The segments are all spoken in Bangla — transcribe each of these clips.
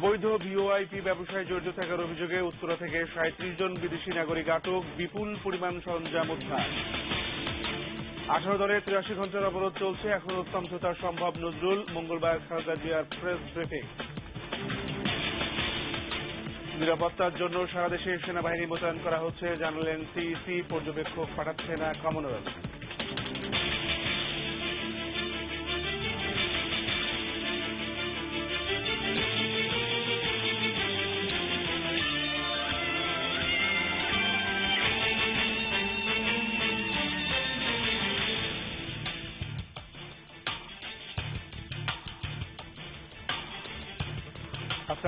অবৈধ ভিওআইপি ব্যবসায় জড়িত থাকার অভিযোগে উত্তরা থেকে সাঁত্রিশ জন বিদেশি নাগরিক আটক বিপুল পরিমাণ সরঞ্জাম উদ্ধার। আঠারো দলের তিরাশি ঘণ্টার অবরোধ চলছে এখনও সমঝোতা সম্ভব নজরুল, মঙ্গলবার খালেদা জিয়ার প্রেস ব্রিফিং। নিরাপত্তার জন্য সারা দেশে সেনাবাহিনী মোতায়েন করা হচ্ছে, জানালেন সিইসি, পর্যবেক্ষক পাঠাচ্ছে না কমনওয়েলথ।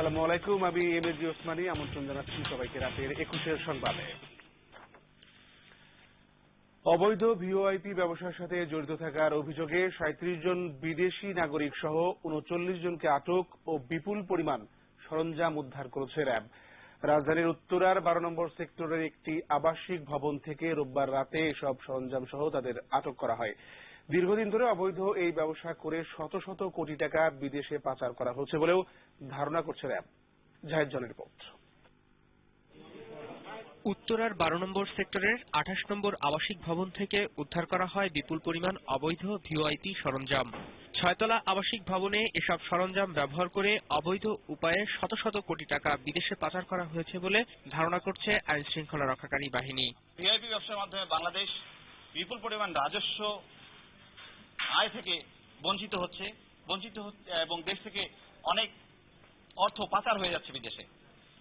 আসসালামু আলাইকুম, আমি এম এজি ওসমানী, আমন্ত্রণ জানাচ্ছি সবাইকে রাতের একুশের সংবাদে। অবৈধ ভিওআইপি ব্যবসার সাথে জড়িত থাকার অভিযোগে সাঁত্রিশ জন বিদেশি নাগরিক সহ উনচল্লিশ জনকে আটক ও বিপুল পরিমাণ সরঞ্জাম উদ্ধার করেছে র্যাব। রাজধানীর উত্তরার বারো নম্বর সেক্টরের একটি আবাসিক ভবন থেকে রোববার রাতে এসব সরঞ্জাম সহ তাদের আটক করা হয়। দীর্ঘদিন ধরে অবৈধ এই ব্যবসা করে শত শত কোটি টাকা বিদেশে পাচার করা হচ্ছে বলেও ধারণা করছে র্যাব। জাহেদ জনের রিপোর্ট। উত্তরার বারো নম্বর সেক্টরের আঠাশ নম্বর আবাসিক ভবন থেকে উদ্ধার করা হয় বিপুল পরিমাণ অবৈধ ভিওআইপি সরঞ্জাম। ছয়তলা আবাসিক ভবনে এসব সরঞ্জাম ব্যবহার করে অবৈধ উপায়ে শত শত কোটি টাকা বিদেশে পাচার করা হয়েছে বলে ধারণা করছে আইন শৃঙ্খলা রক্ষাকারী বাহিনী। ভিআইপি ব্যবসার মাধ্যমে বাংলাদেশ বিপুল পরিমাণ রাজস্ব আয় থেকে বঞ্চিত হচ্ছে, বঞ্চিত এবং দেশ থেকে অনেক অর্থ পাচার হয়ে যাচ্ছে বিদেশে।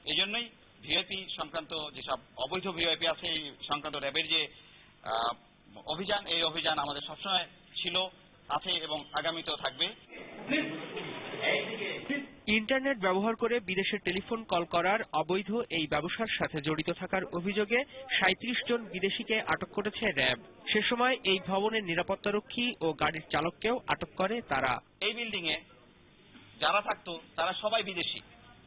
এই জন্যই ভিআইপি সংক্রান্ত যেসব অবৈধ ভিআইপি আছে, এই সংক্রান্ত র্যাবের যে অভিযান, এই অভিযান আমাদের সবসময় ছিল, আছে এবং আগামীতেও থাকবে। ইন্টারনেট ব্যবহার করে বিদেশে টেলিফোন কল করার অবৈধ এই ব্যবসার সাথে জড়িত থাকার অভিযোগে সাঁত্রিশ জন বিদেশিকে আটক করেছে র্যাব। সে সময় এই ভবনের নিরাপত্তারক্ষী ও গাড়ির চালককেও আটক করে তারা। এই বিল্ডিং এ যারা থাকতো, তারা সবাই বিদেশি।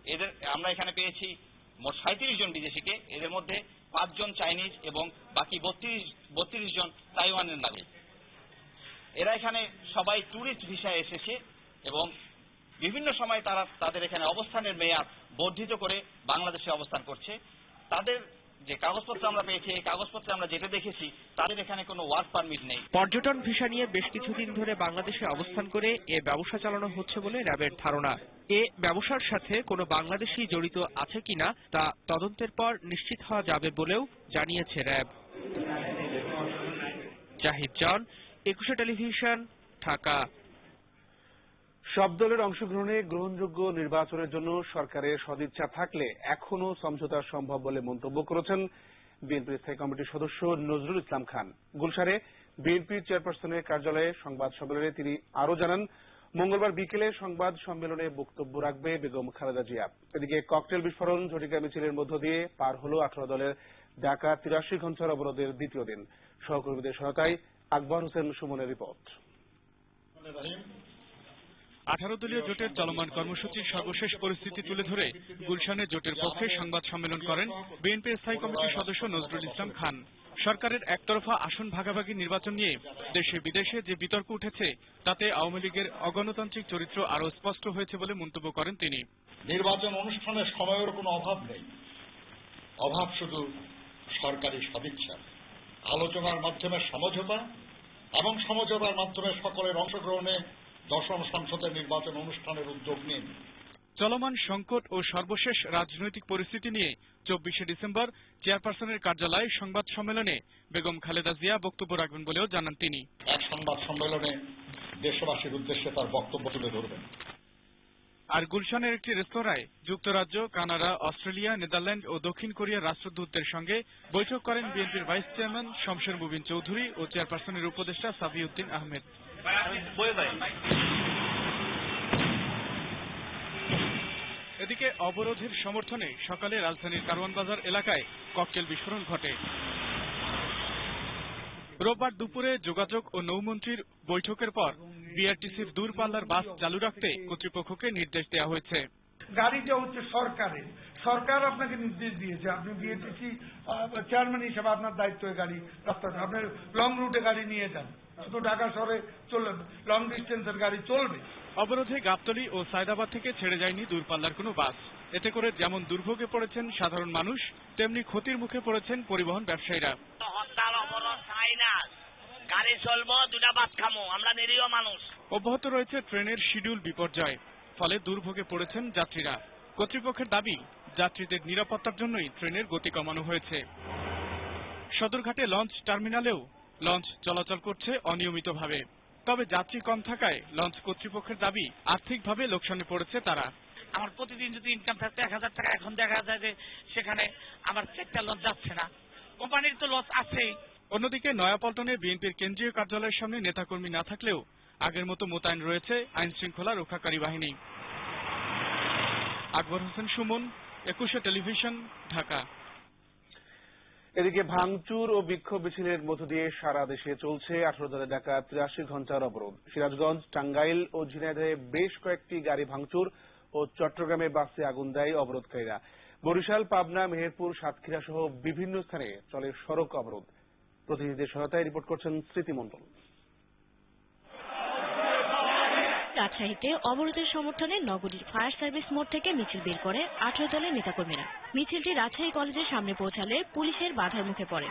এদের, আমরা এখানে পেয়েছি মোট সাঁত্রিশ জন বিদেশিকে। এদের মধ্যে পাঁচজন চাইনিজ এবং বাকি বত্রিশ বত্রিশ জন তাইওয়ানের নাগরিক। এরা এখানে সবাই ট্যুরিস্ট ভিসায় এসেছে এবং বিভিন্ন সময় তারা তাদের এখানে অবস্থানের মেয়াদ বর্ধিত করে বাংলাদেশে অবস্থান করছে। তাদের যে কাগজপত্র আমরা পেয়েছি, এই কাগজপত্রে আমরা যেটা দেখেছি, তাদের এখানে কোনো ওয়ার্ক পারমিট নেই। পর্যটন ভিসা নিয়ে বেশ কিছুদিন ধরে বাংলাদেশে অবস্থান করে এ ব্যবসা চালানো হচ্ছে বলে র্যাবের ধারণা। এ ব্যবসার সাথে কোনো বাংলাদেশি জড়িত আছে কিনা, তা তদন্তের পর নিশ্চিত হওয়া যাবে বলেও জানিয়েছে র্যাব। জাহিদ জন, একুশে টেলিভিশন, ঢাকা। সব দলের অংশগ্রহণে গ্রহণযোগ্য নির্বাচনের জন্য সরকারের সদিচ্ছা থাকলে এখনও সমঝোতা সম্ভব বলে মন্তব্য করেছেন বিএনপির স্থায়ী কমিটির সদস্য নজরুল ইসলাম খান। গুলশারে বিএনপির চেয়ারপারসনের কার্যালয়ে সংবাদ সম্মেলনে তিনি আরও জানান, মঙ্গলবার বিকেলে সংবাদ সম্মেলনে বক্তব্য রাখবে বেগম খালেদা জিয়া। এদিকে ককটেল বিস্ফোরণ, ঝটিকা মিছিলের মধ্য দিয়ে পার হল আঠারো দলের ঢাকা তিরাশি ঘণ্টার অবরোধের দ্বিতীয় দিন। সহকর্মীদের সহায়তায় আকবর হোসেন সুমনের রিপোর্ট। আঠারো দলীয় জোটের চলমান কর্মসূচির সর্বশেষ পরিস্থিতি তুলে ধরে গুলশানে জোটের পক্ষে সংবাদ সম্মেলন করেন বিএনপি স্থায়ী কমিটির সদস্য নজরুল ইসলাম খান। সরকারের একতরফা আসন ভাগাভাগি নির্বাচন নিয়ে দেশে বিদেশে যে বিতর্ক উঠেছে, তাতে আওয়ামী লীগের অগণতান্ত্রিক চরিত্র আরও স্পষ্ট হয়েছে বলে মন্তব্য করেন তিনি। নির্বাচন অনুষ্ঠানের সময়ের কোনো অভাব নেই। অভাব শুধু সরকারি সদিচ্ছা আলোচনার মাধ্যমে সমঝোতা এবং সমঝোতার মাধ্যমে সকলের অংশগ্রহণে দশম সংসদের নির্বাচন অনুষ্ঠানের উদ্যোগ নিন। চলমান সংকট ও সর্বশেষ রাজনৈতিক পরিস্থিতি নিয়ে চব্বিশে ডিসেম্বর চেয়ারপারসনের কার্যালয়ে সংবাদ সম্মেলনে বেগম খালেদা জিয়া বক্তব্য রাখবেন বলেও জানান তিনি। এক সংবাদ সম্মেলনে দেশবাসীর উদ্দেশ্যে তার বক্তব্য তুলে ধরবেন। আর গুলশানের একটি রেস্তোরাঁয় যুক্তরাজ্য কানাডা অস্ট্রেলিয়া নেদারল্যান্ড ও দক্ষিণ কোরিয়ার রাষ্ট্রদূতদের সঙ্গে বৈঠক করেন বিএনপির ভাইস চেয়ারম্যান শমশের মুবিন চৌধুরী ও চেয়ারপারসনের উপদেষ্টা সাবিউদ্দিন আহমেদ। এদিকে অবরোধের সমর্থনে সকালে রাজধানীর কারওয়ান বাজার এলাকায় ককটেল বিস্ফোরণ ঘটে। রোববার দুপুরে যোগাযোগ ও নৌমন্ত্রীর বৈঠকের পর বিআরটিসির দূরপাল্লার বাস চালু রাখতে কর্তৃপক্ষকে নির্দেশ দেওয়া হয়েছে। গাড়িটা হচ্ছে সরকারের। সরকার আপনাকে নির্দেশ দিয়েছে। আপনি বিএটিসি চেয়ারম্যান হিসেবে আপনার দায়িত্ব গাড়ি রাস্তা আপনার লং রুটে গাড়ি নিয়ে যান। শুধু ঢাকা শহরে চলবে লং ডিস্টেন্সের গাড়ি চলবে। অবরোধে গাবতলী ও সায়দাবাদ থেকে ছেড়ে যায়নি দূরপাল্লার কোনো বাস। এতে করে যেমন দুর্ভোগে পড়েছেন সাধারণ মানুষ তেমনি ক্ষতির মুখে পড়েছেন পরিবহন ব্যবসায়ীরা। হরতাল অবরোধ চাই না গাড়ি চলবো দুটা ভাত খামো আমরা নিরীহ মানুষ। অব্যাহত রয়েছে ট্রেনের শিডিউল বিপর্যয় ফলে দুর্ভোগে পড়েছেন যাত্রীরা। কর্তৃপক্ষের দাবি যাত্রীদের নিরাপত্তার জন্যই ট্রেনের গতি কমানো হয়েছে। সদরঘাটে লঞ্চ টার্মিনালেও লঞ্চ চলাচল করছে অনিয়মিতভাবে। তবে যাত্রী কম থাকায় লঞ্চ কর্তৃপক্ষের দাবি আর্থিকভাবে লোকসানে পড়েছে তারা। আমার প্রতিদিন যদি ইনকাম থাকতো এক হাজার টাকা এখন দেখা যায় যে সেখানে আমার চারটা লস যাচ্ছে না। কোম্পানির তো লস আছেই। অন্যদিকে নয়াপল্টনে বিএনপির কেন্দ্রীয় কার্যালয়ের সামনে নেতাকর্মী না থাকলেও আগের মতো মোতায়েন রয়েছে আইন শৃঙ্খলা রক্ষাকারী বাহিনী। আকবর হোসেন সুমন একুশে টেলিভিশন ঢাকা। এদিকে ভাঙচুর ও বিক্ষোভ মিছিলের মধ্য দিয়ে সারা দেশে চলছে আঠারো দলের ডাকা তিরাশি ঘণ্টার অবরোধ। সিরাজগঞ্জ, টাঙ্গাইল ও ঝিনাইদহে বেশ কয়েকটি গাড়ি ভাঙচুর ও চট্টগ্রামে বাসে আগুন দেয় অবরোধকারীরা। বরিশাল, পাবনা, মেহেরপুর সাতক্ষীরা সহ বিভিন্ন স্থানে চলে সড়ক অবরোধ। প্রতিনিধিদের সহায়তায় রিপোর্ট করছেন স্মৃতি রাজশাহীতে অবরোধের সমর্থনে নগরীর ফায়ার সার্ভিস মোড় থেকে মিছিল বের করে আঠারো দলের নেতাকর্মীরা। মিছিলটি রাজশাহী কলেজের সামনে পৌঁছালে পুলিশের বাধার মুখে পড়ে।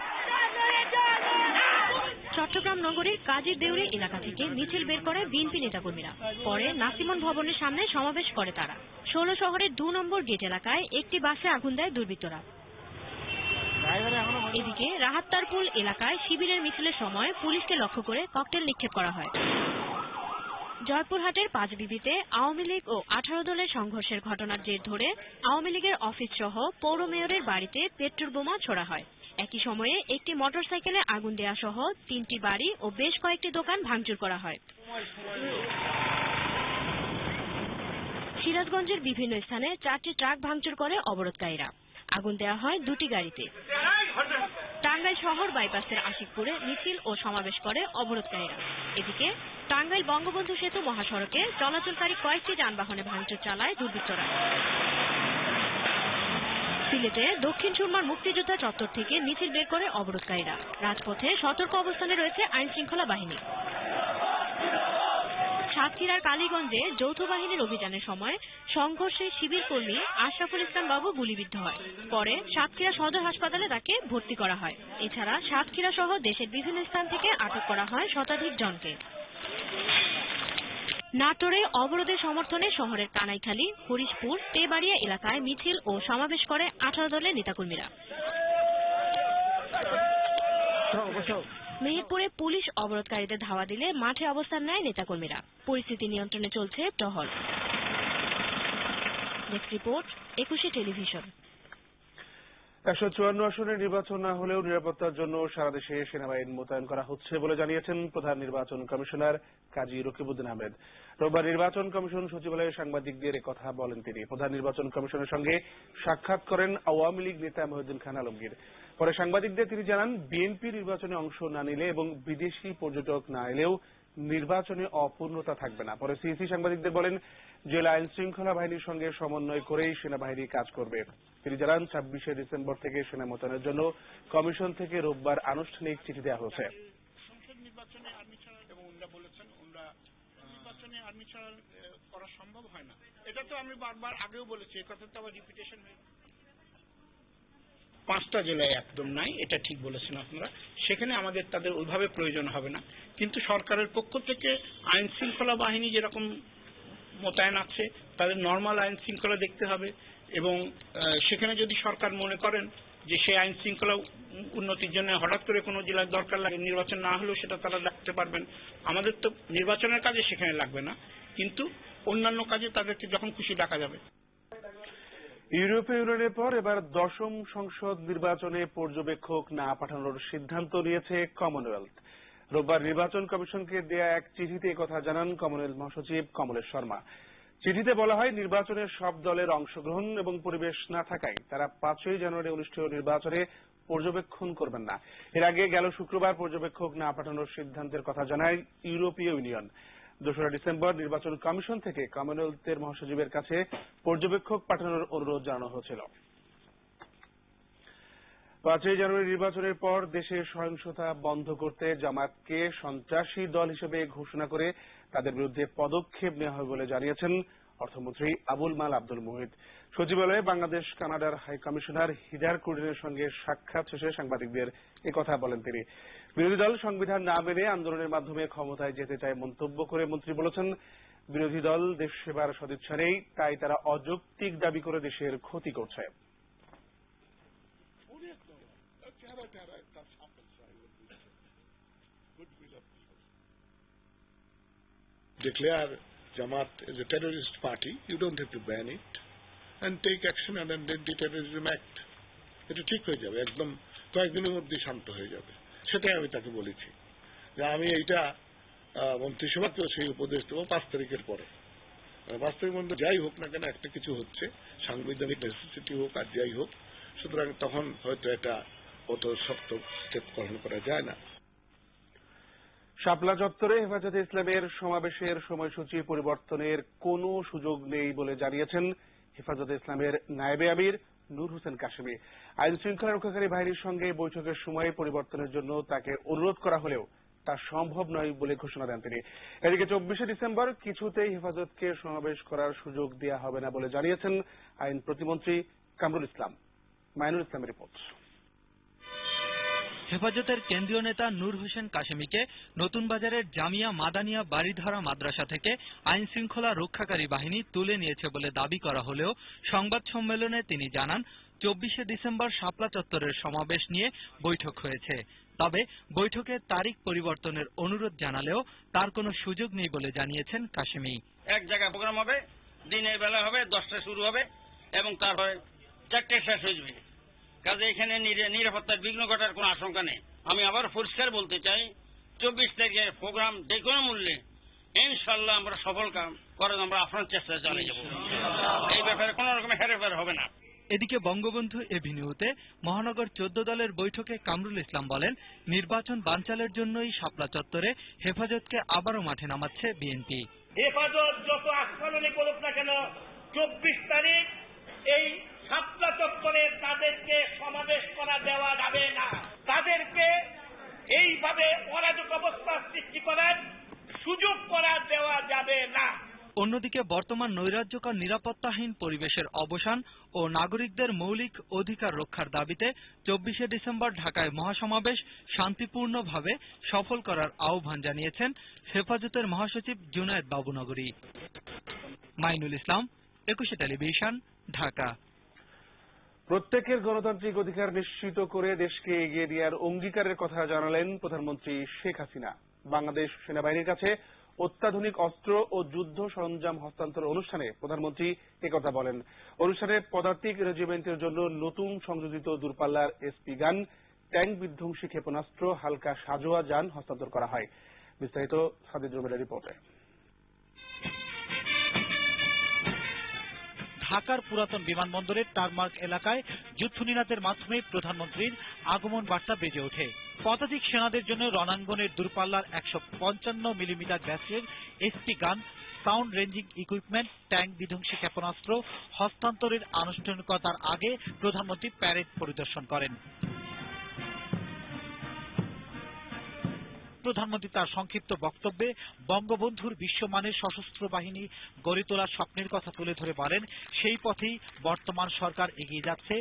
চট্টগ্রাম নগরীর কাজীর দেউরি এলাকা থেকে মিছিল বের করে বিএনপি নেতাকর্মীরা। পরে নাসিমন ভবনের সামনে সমাবেশ করে তারা। ষোল শহরের দু নম্বর গেট এলাকায় একটি বাসে আগুন দেয় দুর্বৃত্তরা। এদিকে রাহাত্তারপুল এলাকায় শিবিরের মিছিলের সময় পুলিশকে লক্ষ্য করে ককটেল নিক্ষেপ করা হয়। জয়পুরহাটের পাঁচবিবিতে আওয়ামী লীগ ও আঠারো দলের সংঘর্ষের ঘটনার জের ধরে আওয়ামী লীগের অফিস সহ পৌর মেয়রের বাড়িতে পেট্রোল বোমা ছোড়া হয়। একই সময়ে একটি মোটরসাইকেলে আগুন দেয়া সহ তিনটি বাড়ি ও বেশ কয়েকটি দোকান ভাঙচুর করা হয়। সিরাজগঞ্জের বিভিন্ন স্থানে চারটি ট্রাক ভাঙচুর করে অবরোধকারীরা। আগুন দেওয়া হয় দুটি গাড়িতে। টাঙ্গাইল শহর বাইপাসের আশিকপুরে মিছিল ও সমাবেশ করে অবরোধকারীরা। এদিকে টাঙ্গাইল বঙ্গবন্ধু সেতু মহাসড়কে চলাচলকারী কয়েকটি যানবাহনে ভাঙচুর চালায় দুর্বৃত্তরা। সিলেটে দক্ষিণ সুরমার মুক্তিযোদ্ধা চত্বর থেকে মিছিল বের করে অবরোধকারীরা। রাজপথে সতর্ক অবস্থানে রয়েছে আইন শৃঙ্খলা বাহিনী। সাতক্ষীরার কালীগঞ্জে যৌথ বাহিনীর অভিযানের সময় সংঘর্ষে শিবির কর্মী আশরাফুল ইসলাম বাবু গুলিবিদ্ধ হয়। পরে সাতক্ষীরা সদর হাসপাতালে তাকে ভর্তি করা হয়। এছাড়া সাতক্ষীরা সহ দেশের বিভিন্ন স্থান থেকে আটক করা হয় শতাধিক জনকে। নাটোরে অবরোধের সমর্থনে শহরের কানাইখালী, হরিশপুর, তেবাড়িয়া এলাকায় মিছিল ও সমাবেশ করে আঠারো দলের নেতাকর্মীরা। মেহেরপুরে পুলিশ অবরোধকারীদের ধাওয়া দিলে মাঠে অবস্থান নেয় নেতাকর্মীরা। পরিস্থিতি নিয়ন্ত্রণে চলছে টহল। একুশে চুয়ান্ন আসনের নির্বাচন না হলেও নিরাপত্তার জন্য সারা দেশে সেনাবাহিনী মোতায়েন করা হচ্ছে বলে জানিয়েছেন প্রধান নির্বাচন কমিশনার কাজী রকিবউদ্দিন আহমেদ। রোববার নির্বাচন কমিশন সচিবালয়ে সাংবাদিকদের কথা বলেন তিনি। প্রধান নির্বাচন কমিশনের সঙ্গে সাক্ষাৎ করেন আওয়ামী লীগ নেতা মহিউদ্দিন খান আলমগীর। পরে সাংবাদিকদের তিনি জানান, বিএনপি নির্বাচনে অংশ না নিলে এবং বিদেশি পর্যটক না এলেও নির্বাচনে অপূর্ণতা থাকবে না। পরে সিইসি সাংবাদিকদের বলেন, জেলা আইন শৃঙ্খলা বাহিনীর সঙ্গে সমন্বয় করেই সেনাবাহিনী কাজ করবে। তিনি জানান, ছাব্বিশে ডিসেম্বর থেকে সেনা মোতায়েনের জন্য কমিশন থেকে রোববার আনুষ্ঠানিক চিঠি দেওয়া হয়েছে। নির্বাচনে আর্মি ছাড়া করা সম্ভব হয় না। এটা তো আমি বারবার আগেও বলেছি এই কথা তো আবার রিপিটেশন হয়ে পাঁচটা জেলায় একদম নাই, এটা ঠিক বলেছেন আপনারা। সেখানে আমাদের তাদের ওইভাবে প্রয়োজন হবে না। কিন্তু সরকারের পক্ষ থেকে আইন শৃঙ্খলা বাহিনী যেরকম মোতায়েন আছে, তাদের নর্মাল আইন শৃঙ্খলা দেখতে হবে এবং সেখানে যদি সরকার মনে করেন যে সেই আইন শৃঙ্খলা উন্নতির জন্য হঠাৎ করে কোনো জেলার দরকার লাগে, নির্বাচন না হলেও সেটা তারা রাখতে পারবেন। আমাদের তো নির্বাচনের কাজে সেখানে লাগবে না। কিন্তু অন্যান্য কাজে তাদেরকে যখন খুশি ডাকা যাবে। ইউরোপীয় ইউনিয়নের পর এবার দশম সংসদ নির্বাচনে পর্যবেক্ষক না পাঠানোর সিদ্ধান্ত নিয়েছে কমনওয়েলথ রোববার নির্বাচন কমিশনকে দেয়া এক চিঠিতে কথা জানান কমনওয়েলথ মহাসচিব কমলেশ শর্মা। চিঠিতে বলা হয় নির্বাচনের সব দলের অংশগ্রহণ এবং পরিবেশ না থাকায় তারা পাঁচই জানুয়ারি অনুষ্ঠেয় নির্বাচনে পর্যবেক্ষণ করবেন না। এর আগে গেল শুক্রবার পর্যবেক্ষক না পাঠানোর সিদ্ধান্তের কথা জানায় ইউরোপীয় ইউনিয়ন। দোসরা ডিসেম্বর নির্বাচন কমিশন থেকে কমনওয়েলথের মহাসচিবের কাছে পর্যবেক্ষক পাঠানোর অনুরোধ জানানো হয়েছিল। পাঁচই জানুয়ারি নির্বাচনের পর দেশে সহিংসতা বন্ধ করতে জামাতকে সন্ত্রাসী দল হিসেবে ঘোষণা করে তাদের বিরুদ্ধে পদক্ষেপ নেওয়া হবে বলে জানিয়েছেন অর্থমন্ত্রী আবুল মাল আব্দুল মুহিত। সচিবালয়ে বাংলাদেশ, কানাডার হাই কমিশনার হিদার কুডিনের সঙ্গে সাক্ষাৎ শেষে সাংবাদিকদের কথা বলেন তিনি। বিরোধী দল সংবিধান না মেনে আন্দোলনের মাধ্যমে ক্ষমতায় যেতে চায় মন্তব্য করে মন্ত্রী বলেছেন বিরোধী দল দেশ সেবার সদিচ্ছা নেই তাই তারা অযৌক্তিক দাবি করে দেশের ক্ষতি করছে declare Jamaat a terrorist party, you don't have to ban it and take action then the terrorism act. এটা ঠিক হয়ে যাবে একদম কয়েকদিনের মধ্যে শান্ত হয়ে যাবে সেটাই আমি তাকে বলেছি যে আমি এইটা মন্ত্রিসভাকেও সেই উপদেশ দেবো পাঁচ তারিখের পরে। পাঁচ তারিখের মধ্যে যাই হোক না কেন একটা কিছু হচ্ছে, সাংবিধানিক নেসেসিটি হোক আর যাই হোক, সুতরাং তখন হয়তো এটা অত শক্ত স্টেপ গ্রহণ করা যায় না। শাপলা চত্বরে হেফাজতে ইসলামের সমাবেশের সময়সূচি পরিবর্তনের কোনো সুযোগ নেই বলে জানিয়েছেন হেফাজতে ইসলামের নায়েবে আমির নূর হোসেন কাশেমি। আইন শৃঙ্খলা রক্ষাকারী বাহিনীর সঙ্গে বৈঠকের সময় পরিবর্তনের জন্য তাকে অনুরোধ করা হলেও তা সম্ভব নয় বলে ঘোষণা দেন তিনি। এদিকে চব্বিশে ডিসেম্বর কিছুতেই হেফাজতকে সমাবেশ করার সুযোগ দেওয়া হবে না বলে জানিয়েছেন আইন প্রতিমন্ত্রী কামরুল ইসলাম। মাইনুল ইসলামের রিপোর্ট। হেফাজতের কেন্দ্রীয় নেতা নূর হোসেন কাশেমিকে নতুন বাজারের জামিয়া মাদানিয়া বাড়িধারা মাদ্রাসা থেকে আইন শৃঙ্খলা রক্ষাকারী বাহিনী তুলে নিয়েছে বলে দাবি করা হলেও সংবাদ সম্মেলনে তিনি জানান, চব্বিশে ডিসেম্বর শাপলা চত্বরের সমাবেশ নিয়ে বৈঠক হয়েছে। তবে বৈঠকে তারিখ পরিবর্তনের অনুরোধ জানালেও তার কোনো সুযোগ নেই বলে জানিয়েছেন কাশেমি। এক জায়গায় প্রোগ্রাম হবে, দিনের বেলা হবে, দশটায় শুরু হবে এবং তারপরে চারটে শেষ হয়ে যাবে। কাজে এখানে নিরাপত্তার বিঘ্ন ঘটার কোনো আশঙ্কা নেই। আমি আবার পরিষ্কার বলতে চাই চব্বিশ তারিখের প্রোগ্রাম যে কোনো মূল্যে ইনশাল্লাহ আমরা সফল কাম করে আমরা আপনার চেষ্টা চালিয়ে যাব। এই ব্যাপারে কোনো রকমের হেরফের হবে না। এদিকে বঙ্গবন্ধু এভিনিউতে মহানগর চোদ্দ দলের বৈঠকে কামরুল ইসলাম বলেন নির্বাচন বানচালের জন্যই শাপলা চত্বরে হেফাজতকে আবারও মাঠে নামাচ্ছে বিএনপি। হেফাজত যত আস্ফালনই করুক না কেন চব্বিশ তারিখ এই চত্বরে তাদেরকে সমাবেশ করা দেওয়া যাবে না। তাদেরকে এইভাবে অরাজক অবস্থা সৃষ্টি করার সুযোগ করা দেওয়া যাবে না। অন্যদিকে বর্তমান নৈরাজ্যকর নিরাপত্তাহীন পরিবেশের অবসান ও নাগরিকদের মৌলিক অধিকার রক্ষার দাবিতে চব্বিশে ডিসেম্বর ঢাকায় মহাসমাবেশ শান্তিপূর্ণভাবে সফল করার আহ্বান জানিয়েছেন হেফাজতের মহাসচিব জুনায়েদ বাবুনগরী। মাইনুল ইসলাম, একুশে টেলিভিশন, ঢাকা। প্রত্যেকের গণতান্ত্রিক অধিকার নিশ্চিত করে দেশকে এগিয়ে দেওয়ার অঙ্গীকারের কথা জানালেন প্রধানমন্ত্রী শেখ হাসিনা। বাংলাদেশ সেনাবাহিনীর কাছে অত্যাধুনিক অস্ত্র ও যুদ্ধ সরঞ্জাম হস্তান্তর অনুষ্ঠানে প্রধানমন্ত্রী একথা বলেন। অনুষ্ঠানে পদাতিক রেজিমেন্টের জন্য নতুন সংযোজিত দূরপাল্লার এসপি গান, ট্যাঙ্ক বিধ্বংসী ক্ষেপণাস্ত্র, হালকা সাজোয়া যান হস্তান্তর করা হয়। বিস্তারিত সাদিদ রিপোর্টে। ঢাকার পুরাতন বিমানবন্দরের টারমার্ক এলাকায় যুদ্ধ নিনাদের মাধ্যমে প্রধানমন্ত্রীর আগমন বার্তা বেজে ওঠে। পদাতিক সেনাদের জন্য রণাঙ্গনের দূরপাল্লার একশো পঞ্চান্ন মিলিমিটার ব্যাসের এসপি গান, সাউন্ড রেঞ্জিং ইকুইপমেন্ট, ট্যাঙ্ক বিধ্বংসী ক্ষেপণাস্ত্র হস্তান্তরের আনুষ্ঠানিকতার আগে প্রধানমন্ত্রী প্যারেড পরিদর্শন করেন। প্রধানমন্ত্রী তার সংক্ষিপ্ত বক্তব্যে বঙ্গবন্ধুর বিশ্বমানের সশস্ত্র বাহিনী গড়ে তোলার স্বপ্নের কথা তুলে ধরে বলেন, সেই পথেই বর্তমান সরকার এগিয়ে যাচ্ছে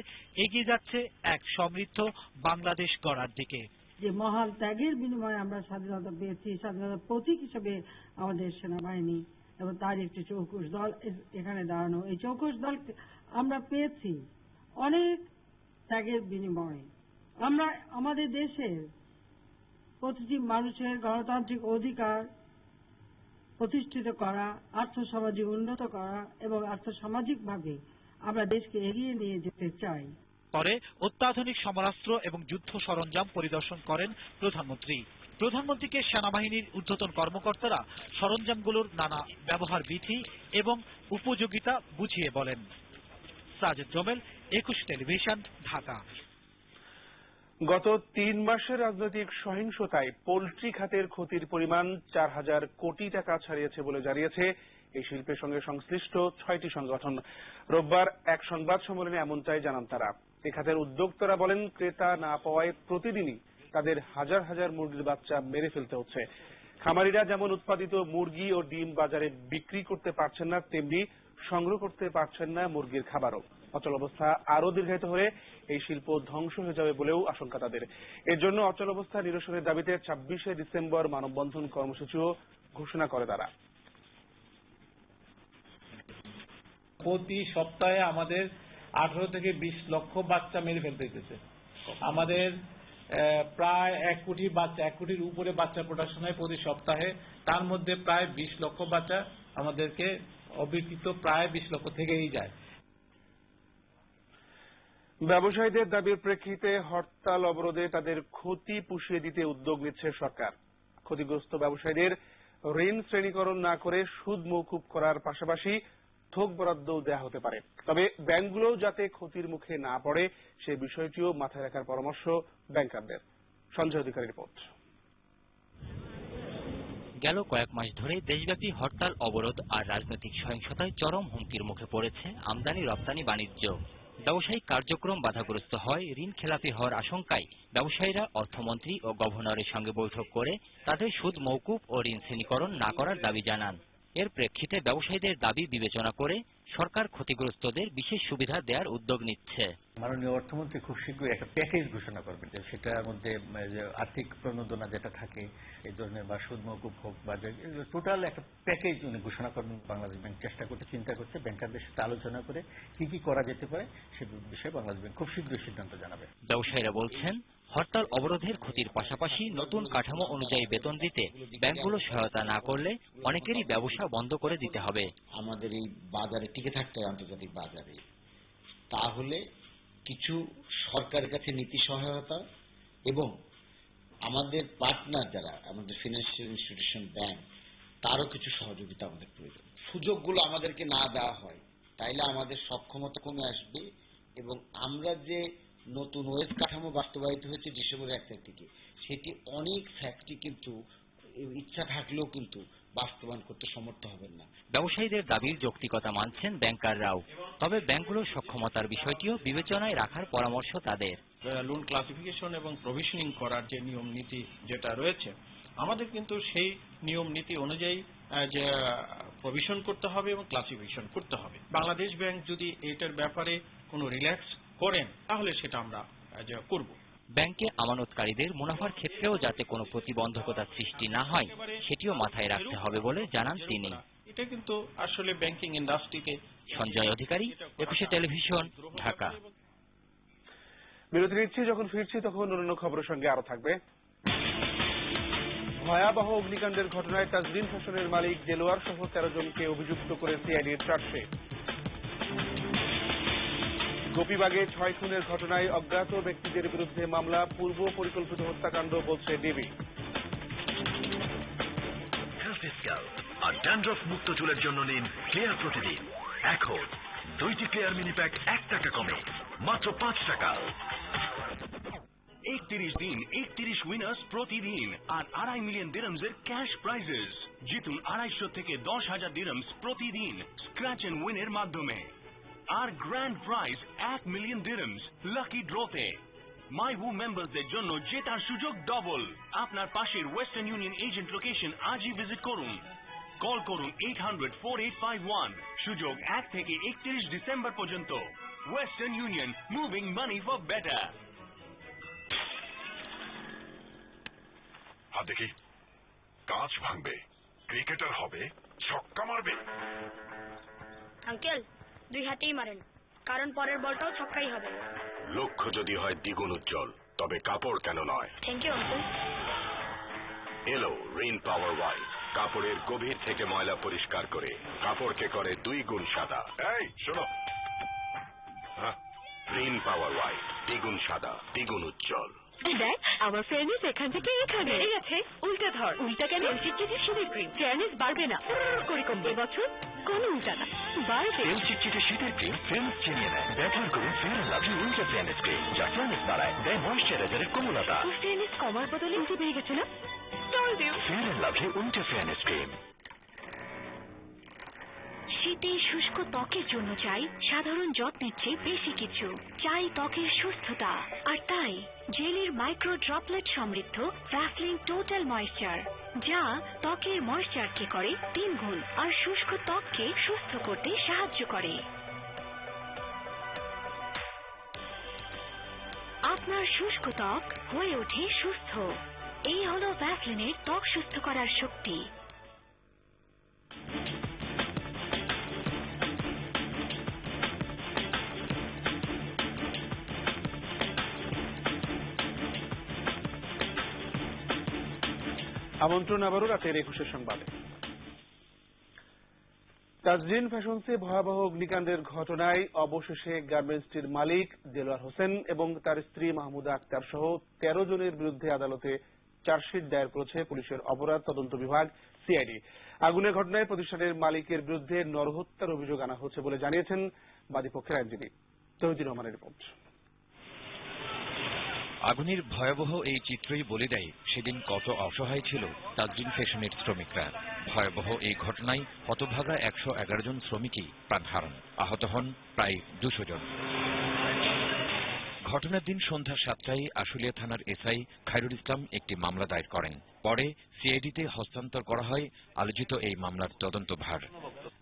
এগিয়ে যাচ্ছে এক সমৃদ্ধ বাংলাদেশ গড়ার দিকে। যে মহান ত্যাগের বিনিময়ে আমরা স্বাধীনতা পেয়েছি, স্বাধীনতার প্রতীক হিসেবে আমাদের সেনাবাহিনী এবং তার একটি চৌকুশ দল এখানে দাঁড়ানো। এই চৌকুশ দল আমরা পেয়েছি অনেক ত্যাগের বিনিময়ে। আমরা আমাদের দেশের প্রতিটি মানুষের গণতান্ত্রিক অধিকার প্রতিষ্ঠিত করা, আর্থসামাজিক উন্নত করা এবং আর্থসামাজিকভাবে আমরা দেশকে এগিয়ে নিয়ে যেতে চাই। পরে অত্যাধুনিক সমরাস্ত্র এবং যুদ্ধ সরঞ্জাম পরিদর্শন করেন প্রধানমন্ত্রী। প্রধানমন্ত্রীকে সেনাবাহিনীর ঊর্ধ্বতন কর্মকর্তারা সরঞ্জামগুলোর নানা ব্যবহার বিধি এবং উপযোগিতা বুঝিয়ে বলেন। সাজেদ জমেল, একুশ টেলিভিশন, ঢাকা। গত তিন মাসের রাজনৈতিক সহিংসতায় পোল্ট্রি খাতের ক্ষতির পরিমাণ চার হাজার কোটি টাকা ছাড়িয়েছে বলে জানিয়েছে এই শিল্পের সঙ্গে সংশ্লিষ্ট ছয়টি সংগঠন। রোববার এক সংবাদ সম্মেলনে এমনটাই জানান তারা। এ খাতের উদ্যোক্তারা বলেন, ক্রেতা না পাওয়ায় প্রতিদিনই তাদের হাজার হাজার মুরগির বাচ্চা মেরে ফেলতে হচ্ছে। খামারিরা যেমন উৎপাদিত মুরগি ও ডিম বাজারে বিক্রি করতে পারছেন না, তেমনি সংগ্রহ করতে পারছেন না মুরগির খাবারও। অচল অবস্থা আরও দীর্ঘায়িত হলে এই শিল্প ধ্বংস হয়ে যাবে বলেও আশঙ্কা তাদের। এর জন্য অচল অবস্থা নিরসনের দাবিতে ছাব্বিশে ডিসেম্বর মানববন্ধন কর্মসূচিও ঘোষণা করে তারা। প্রতি সপ্তাহে আমাদের আঠারো থেকে বিশ লক্ষ বাচ্চা মেরে ফেলতে হইতেছে। আমাদের প্রায় এক কোটি বাচ্চা, এক কোটির উপরে বাচ্চা প্রোডাকশন হয় প্রতি সপ্তাহে। তার মধ্যে প্রায় বিশ লক্ষ বাচ্চা আমাদেরকে অবিকৃত প্রায় বিশ লক্ষ থেকেই যায়। ব্যবসায়ীদের দাবির প্রেক্ষিতে হরতাল অবরোধে তাদের ক্ষতি পুষিয়ে দিতে উদ্যোগ নিচ্ছে সরকার। ক্ষতিগ্রস্ত ব্যবসায়ীদের ঋণ শ্রেণীকরণ না করে সুদ মৌকুব করার পাশাপাশি থোক বরাদ্দও দেওয়া হতে পারে। তবে ব্যাংকগুলোও যাতে ক্ষতির মুখে না পড়ে, সে বিষয়টিও মাথায় রাখার পরামর্শ ব্যাংকারদের। সঞ্জয় অধিকারী রিপোর্ট। গেল কয়েক মাস ধরে দেশব্যাপী হরতাল, অবরোধ আর রাজনৈতিক সহিংসতায় চরম হুমকির মুখে পড়েছে আমদানি রপ্তানি বাণিজ্য ব্যবসায়িক কার্যক্রম বাধাগ্রস্ত হয়, ঋণ খেলাপি হওয়ার আশঙ্কায় ব্যবসায়ীরা, অর্থমন্ত্রী ও গভর্নরের সঙ্গে বৈঠক করে তাদের সুদ মৌকুব ও ঋণ শ্রেণীকরণ না করার দাবি জানান। এর প্রেক্ষিতে ব্যবসায়ীদের দাবি বিবেচনা করে সরকার ক্ষতিগ্রস্তদের বিশেষ সুবিধা দেওয়ার উদ্যোগ নিচ্ছে। মাননীয় অর্থমন্ত্রী খুব শীঘ্রই একটা প্যাকেজ ঘোষণা করবেন সেটার মধ্যে আর্থিক প্রণোদনা যেটা থাকে এই ধরনের বা সুদ মকুব হোক বা টোটাল একটা প্যাকেজ উনি ঘোষণা করবেন বাংলাদেশ ব্যাংক চেষ্টা করতে চিন্তা করছে ব্যাংকারদের সাথে আলোচনা করে কি কি করা যেতে পারে সে বিষয়ে বাংলাদেশ ব্যাংক খুব শীঘ্রই সিদ্ধান্ত জানাবে। ব্যবসায়ীরা বলছেন হরতাল অবরোধের ক্ষতির পাশাপাশি নতুন কাঠামো অনুযায়ী বেতন দিতে ব্যাংকগুলো সহায়তা না করলে অনেকেরই ব্যবসা বন্ধ করে দিতে হবে। আমাদের এই বাজারে, টিকে থাকতে হয় আন্তর্জাতিক বাজারে। তাহলে কিছু সরকারের কাছে নীতি সহায়তা এবং আমাদের পার্টনার যারা, আমাদের ফিনান্সিয়াল ইনস্টিটিউশন ব্যাংক তারও কিছু সহযোগিতা আমাদের প্রয়োজন। সুযোগগুলো আমাদেরকে না দেওয়া হয়, তাইলে আমাদের সক্ষমতা কমে আসবে এবং আমরা যে নতুন ওয়েজ কাঠামো বাস্তবায়িত হয়েছে ডিসেম্বরের এক তারিখ থেকে। সেটি অনেক ফ্যাক্টরি কিন্তু ইচ্ছা থাকলেও কিন্তু বাস্তবায়ন করতে সমর্থ হবেন না। ব্যবসায়ীদের দাবির যৌক্তিকতা মানছেন ব্যাংকাররাও তবে ব্যাংকগুলোর সক্ষমতার বিষয়টিও বিবেচনায় রাখার পরামর্শ তাদের। লোন ক্লাসিফিকেশন এবং প্রভিশনিং করার যে নিয়ম নীতি যেটা রয়েছে আমাদের কিন্তু সেই নিয়ম নীতি অনুযায়ী যে প্রভিশন করতে হবে এবং ক্লাসিফিকেশন করতে হবে। বাংলাদেশ ব্যাংক যদি এটার ব্যাপারে কোনো রিল্যাক্স করেন তাহলে সেটা আমরা করব। ব্যাংকে আমানতকারীদের মুনাফার ক্ষেত্রেও যাতে কোনো প্রতিবন্ধকতা সৃষ্টি না হয় সেটিও মাথায় রাখতে হবে বলে জানান তিনি। এটা কিন্তু আসলে ব্যাংকিং ইন্ডাস্ট্রিকে সঞ্জয় অধিকারী একুশে টেলিভিশন ঢাকা। বিরতি নিচ্ছি যখন ফিরছি তখন অন্যান্য খবরের সঙ্গে আরও থাকবে। ভয়াবহ অগ্নিকাণ্ডের ঘটনায় তাজরিন ফ্যাশনের মালিক দেলোয়ার সহ তেরো জনকে অভিযুক্ত করে সিআইডির চার্জশিট। গোপীবাগে ছয় খুনের ঘটনায় অজ্ঞাত ব্যক্তিদের বিরুদ্ধে মামলা, পূর্ব পরিকল্পিত হত্যাকাণ্ড বলছে ডিবি। আর ড্যান্ড্রফ মুক্ত চুলের জন্য নিন ক্লিয়ার প্রতিদিন এখন দুইটি ক্লিয়ার মিনি প্যাক এক টাকা কমে, মাত্র পাঁচ টাকা। একত্রিশ দিন, একত্রিশ উইনার্স প্রতিদিন আর আড়াই মিলিয়ন দিরমস এর ক্যাশ প্রাইজেস জিতুন আড়াইশো থেকে দশ হাজার দিরমস প্রতিদিন স্ক্র্যাচ এন্ড উইনের মাধ্যমে। আর গ্র্যান্ড প্রাইজ এক মিলিয়ন দিরমস লাকি ড্রতে মাই হু মেম্বারদের জন্য জেতার সুযোগ ডবল আপনার পাশের ওয়েস্টার্ন ইউনিয়ন এজেন্ট লোকেশন আজই ভিজিট করুন। কল করুন eight hundred four eight five one সুযোগ এক থেকে একত্রিশ ডিসেম্বর পর্যন্ত। Western Union moving money for better হাত দেখি কাঁচ ভাঙবে ক্রিকেটার হবে ছক্কা মারবে। আঙ্কেল দুই হাতেই মারেন কারণ পরের বলটাও ছক্কাই হবে। লক্ষ্য যদি হয় দ্বিগুণ উজ্জ্বল তবে কাপড় কেন নয়? থ্যাংক ইউ আঙ্কেল এলো রেইন পাওয়ার ওয়াইজ কাপড়ের গভীর থেকে ময়লা পরিষ্কার করে কাপড়কে করে দুই গুণ সাদা। এই শোনো। রেইন পাওয়ার ওয়াইজ দ্বিগুণ সাদা দ্বিগুণ উজ্জ্বল। দেখ আমার ফেয়ারনেস এখান থেকে এখানে। বেড়ে গেছে উল্টা ধর। উল্টা কেন? চিটচিটে শীতের ক্রিম ফেয়ারনেস বাড়বে না। করে কমবে। এবছর কোনো উল্টা না। বাড়বে। তেল চিটচিটে শীতের ক্রিম ফ্রেন্স চিনিয়ে নেয়। ব্যবহার করুন Fair Lovely winter fairness cream যা ফেয়ারনেস বাড়ায় দেয় ময়শ্চারাইজারের কোমলতা। ফেয়ারনেস কমার বদলে উল্টে পেয়ে গেছে না? টল দিও Fair Lovely winter fairness cream শীতে শুষ্ক ত্বকের জন্য চাই সাধারণ যত্নের চেয়ে বেশি কিছু। চাই ত্বকের সুস্থতা। আর তাই জেলির মাইক্রো ড্রপলেট সমৃদ্ধ ভ্যাসলিন টোটাল ময়েশ্চার, যা ত্বকের ময়েশ্চারকে করে তিন গুণ আর শুষ্ক ত্বককে সুস্থ করতে সাহায্য করে। আপনার শুষ্ক ত্বক হয়ে ওঠে সুস্থ। এই হলো ভ্যাসলিনের ত্বক সুস্থ করার শক্তি। আমন্ত্রণ আবারও রাতের একুশের সংবাদে। তাজরিন ফ্যাশনসে ভয়াবহ অগ্নিকাণ্ডের ঘটনায় অবশেষে গার্মেন্টসটির মালিক দেলোয়ার হোসেন এবং তার স্ত্রী মাহমুদা আক্তার সহ তেরো জনের বিরুদ্ধে আদালতে চার্জশিট দায়ের করেছে পুলিশের অপরাধ তদন্ত বিভাগ, সিআইডি। আগুনের ঘটনায় প্রতিষ্ঠানের মালিকের বিরুদ্ধে নরহত্যার অভিযোগ আনা হচ্ছে বলে জানিয়েছেন বাদীপক্ষের আইনজীবী তহিদুর রহমানের রিপোর্ট। আগুনের ভয়াবহ এই চিত্রই বলে দেয়, সেদিন কত অসহায় ছিল তাজরিন ফ্যাশনের শ্রমিকরা। ভয়াবহ এই ঘটনায় হতভাগা একশো এগারো জন শ্রমিকই প্রাণ হারান। আহত হন প্রায় দুশো জন। ঘটনার দিন সন্ধ্যা সাতটায় আশুলিয়া থানার এসআই খায়রুল ইসলাম একটি মামলা দায়ের করেন। পরে সিআইডিতে হস্তান্তর করা হয় আলোচিত এই মামলার তদন্তভার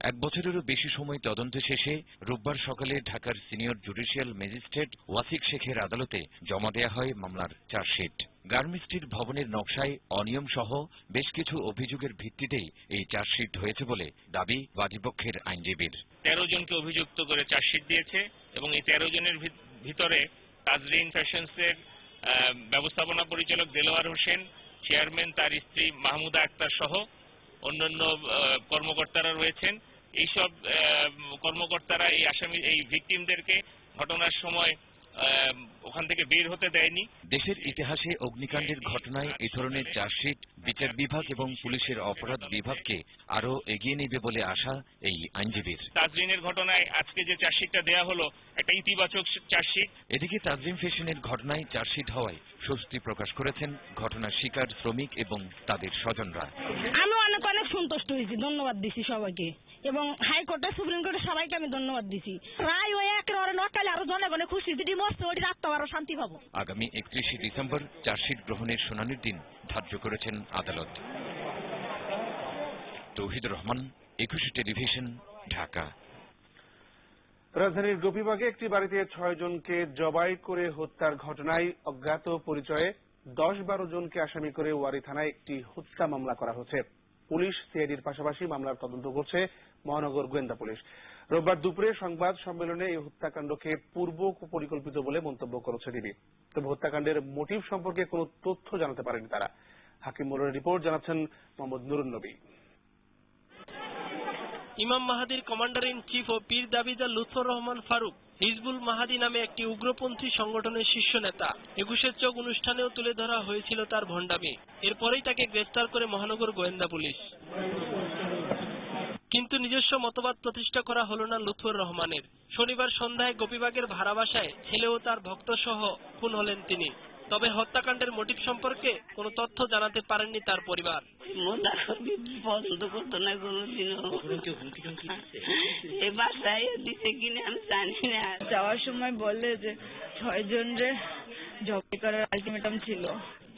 এক বছরেরও বেশি সময় তদন্ত শেষে রোববার সকালে ঢাকার সিনিয়র জুডিশিয়াল ম্যাজিস্ট্রেট ওয়াসিক শেখের আদালতে জমা দেয়া হয় মামলার চার্জশিট। গার্মেন্টসটির ভবনের নকশায় অনিয়ম সহ বেশ কিছু অভিযোগের ভিত্তিতেই এই চার্জশিট হয়েছে বলে দাবি বাদীপক্ষের আইনজীবীর। তেরো জনকে অভিযুক্ত করে চার্জশিট দিয়েছে এবং এই তেরো জনের ভিতরে তাজরিন ফ্যাশনসের ব্যবস্থাপনা পরিচালক দেলোয়ার হোসেন, চেয়ারম্যান তার স্ত্রী মাহমুদা আক্তার সহ অন্যান্য কর্মকর্তারা রয়েছেন। এইসব কর্মকর্তারা এই আসামি, এই ভিকটিমদেরকে ঘটনার সময় ওখান থেকে বের হতে দেয়নি। দেশের ইতিহাসে অগ্নিকাণ্ডের ঘটনায় এ ধরনের চার্জশিট বিচার বিভাগ এবং পুলিশের অপরাধ বিভাগকে আরও এগিয়ে নেবে বলে আশা এই আইনজীবীর। তাজরিনের ঘটনায় আজকে যে চার্জশিটটা দেয়া হলো একটা ইতিবাচক চার্জশিট। এদিকে তাজরিন ফেশনের ঘটনায় চার্জশিট হওয়ায় স্বস্তি প্রকাশ করেছেন ঘটনার শিকার শ্রমিক এবং তাদের স্বজনরা। আমি অনেক অনেক সন্তুষ্ট হয়েছি ধন্যবাদ দিছি সবাইকে। এবং হাইকোর্টে সুপ্রিম কোর্টে সবাইকে আমি ধন্যবাদ দিছি। রায় ওই একেবারে নকালে আরও জনগণে খুশি যদি মস্ত ওটি রাখতে আরও শান্তি পাবো। আগামী একত্রিশে ডিসেম্বর চার্জশিট গ্রহণের শুনানির দিন ধার্য করেছেন আদালত। তৌহিদুর রহমান একুশে টেলিভিশন ঢাকা। রাজধানীর গোপীবাগে একটি বাড়িতে ছয় জনকে জবাই করে হত্যার ঘটনায় অজ্ঞাত পরিচয়ে দশ বারো জনকে আসামি করে ওয়ারি থানায় একটি হত্যা মামলা করা হচ্ছে পুলিশ, সিআইডির পাশাপাশি মামলার তদন্ত করছে মহানগর গোয়েন্দা পুলিশ। রোববার দুপুরে সংবাদ সম্মেলনে এই হত্যাকাণ্ডকে পূর্ব পরিকল্পিত বলে মন্তব্য করেছে ডিবি। তবে হত্যাকাণ্ডের মোটিভ সম্পর্কে কোনো তথ্য জানাতে পারেনি তারা। হাকিম মোল্লার রিপোর্ট জানাচ্ছেন মোহাম্মদ নুরুন নবী। ইমাম মাহাদির কমান্ডার ইন চিফ ও পীর দাবিদার লুৎফর রহমান ফারুক হিজবুল মাহাদি নামে একটি উগ্রপন্থী সংগঠনের শীর্ষ নেতা। একুশের চোখ অনুষ্ঠানেও তুলে ধরা হয়েছিল তার ভণ্ডামি। এরপরেই তাকে গ্রেফতার করে মহানগর গোয়েন্দা পুলিশ। কিন্তু নিজস্ব মতবাদ প্রতিষ্ঠা করা হলো না লুৎফর রহমানের। শনিবার সন্ধ্যায় গোপীবাগের ভাড়া বাসায় ছেলে ও তার ভক্ত সহ খুন হলেন তিনি। তবে হত্যাকাণ্ডের মোটিভ সম্পর্কে কোনো তথ্য জানাতে পারেননি তার পরিবার। পছন্দ করতো না কোনোদিনও। এই বাসায় দিতে কিনে আমি জানি না। যাওয়ার সময় বললে যে ছয় জন রে জবাই করার আলটিমেটাম ছিল।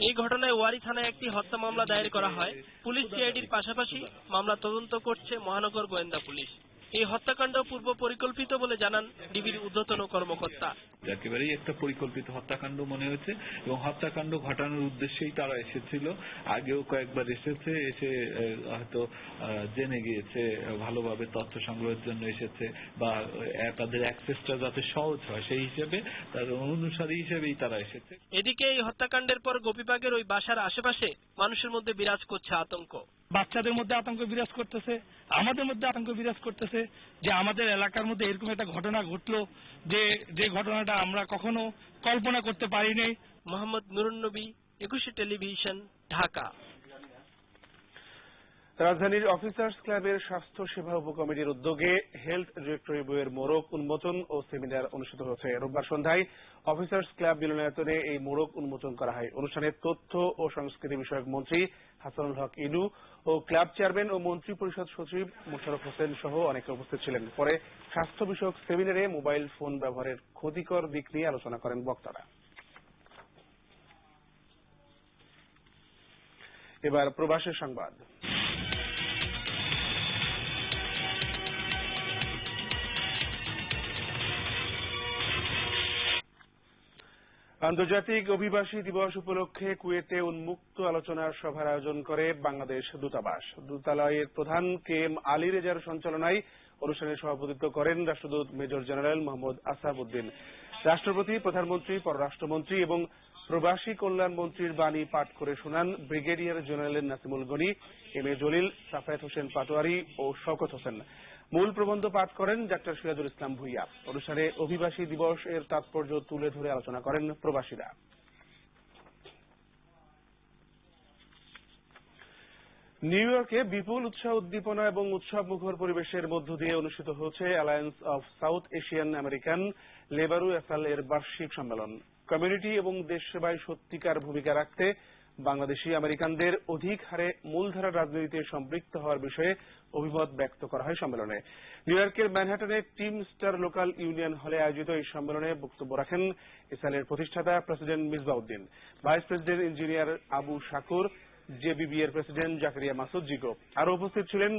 এই ঘটনায় ওয়ারি থানায় একটি হত্যা মামলা দায়ের করা হয়। পুলিশ সিআইডির পাশাপাশি মামলা তদন্ত করছে মহানগর গোয়েন্দা পুলিশ। এই হত্যাকাণ্ড পূর্ব পরিকল্পিত বলে জানান ডিবির ঊর্ধ্বতন কর্মকর্তা। একেবারেই একটা পরিকল্পিত হত্যাকাণ্ড মনে হয়েছে এবং হত্যাকাণ্ড ঘটানোর উদ্দেশ্যেই তারা এসেছিল। আগেও কয়েকবার এসেছে এসে হয়তো জেনে গিয়েছে ভালোভাবে তথ্য সংগ্রহের জন্য এসেছে বা তাদের অ্যাক্সেসটা যাতে সহজ হয় সেই হিসেবে তার অনুসারী হিসেবেই তারা এসেছে। এদিকে এই হত্যাকাণ্ডের পর গোপীবাগের ওই বাসার আশেপাশে মানুষের মধ্যে বিরাজ করছে আতঙ্ক। বাচ্চাদের মধ্যে আতঙ্ক বিরাজ করতেছে, আমাদের মধ্যে আতঙ্ক বিরাজ করতেছে যে আমাদের এলাকার মধ্যে এরকম একটা ঘটনা ঘটলো যে যে ঘটনাটা আমরা কখনো কল্পনা করতে পারিনি মোহাম্মদ নুরুন্নবী একুশে টেলিভিশন, ঢাকা। রাজধানীর অফিসার্স ক্লাবের স্বাস্থ্য সেবা উপকমিটির উদ্যোগে হেলথ ডিরেক্টরি বইয়ের মোড়ক উন্মোচন ও সেমিনার অনুষ্ঠিত হয়েছে। রোববার সন্ধ্যায় অফিসার্স ক্লাব মিলনায়তনে এই মোড়ক উন্মোচন করা হয়। অনুষ্ঠানে তথ্য ও সংস্কৃতি বিষয়ক মন্ত্রী হাসানুল হক ইনু ও ক্লাব চেয়ারম্যান ও মন্ত্রী পরিষদ সচিব মোশারফ হোসেন সহ অনেকে উপস্থিত ছিলেন। পরে স্বাস্থ্য বিষয়ক সেমিনারে মোবাইল ফোন ব্যবহারের ক্ষতিকর দিক নিয়ে আলোচনা করেন বক্তারা। এবার প্রবাসের সংবাদ। আন্তর্জাতিক অভিবাসী দিবস উপলক্ষে কুয়েতে উন্মুক্ত আলোচনার সভার আয়োজন করে বাংলাদেশ দূতাবাস। দূতালয়ের প্রধান কে এম আলী রেজার সঞ্চালনায় অনুষ্ঠানে সভাপতিত্ব করেন রাষ্ট্রদূত মেজর জেনারেল মোহাম্মদ আসাবউদ্দিন রাষ্ট্রপতি, প্রধানমন্ত্রী, পররাষ্ট্রমন্ত্রী এবং প্রবাসী কল্যাণ মন্ত্রীর বাণী পাঠ করে শোনান brigadier general Nasimul Gani, M A Jalil Safayet Hossain Patwari ও শওকত হোসেন। মূল প্রবন্ধ পাঠ করেন ডাক্তার সিরাজুল ইসলাম ভুইয়া। অনুষ্ঠানে অভিবাসী দিবস এর তাৎপর্য তুলে ধরে আলোচনা করেন প্রবাসীরা। নিউ ইয়র্কে বিপুল উৎসাহ উদ্দীপনা এবং উৎসব মুখর পরিবেশের মধ্য দিয়ে অনুষ্ঠিত হচ্ছে alliance of South Asian American labour FL এর বার্ষিক সম্মেলন। কমিউনিটি এবং দেশ সেবায় সত্যিকার ভূমিকা রাখতে বাংলাদেশি আমেরিকানদের অধিক হারে মূলধারার রাজনীতিতে সম্পৃক্ত হওয়ার বিষয়ে অভিমত ব্যক্ত করা হয় সম্মেলনে। নিউ ইয়র্কের ম্যানহাটনে টিম স্টার লোকাল ইউনিয়ন হলে আয়োজিত এই সম্মেলনে বক্তব্য রাখেন ইসরায়েলের প্রতিষ্ঠাতা president Misbauddin, vice president engineer Abu Shakur JBB এর প্রেসিডেন্ট জাকারিয়া মাসুদ জিগো। আরও উপস্থিত ছিলেন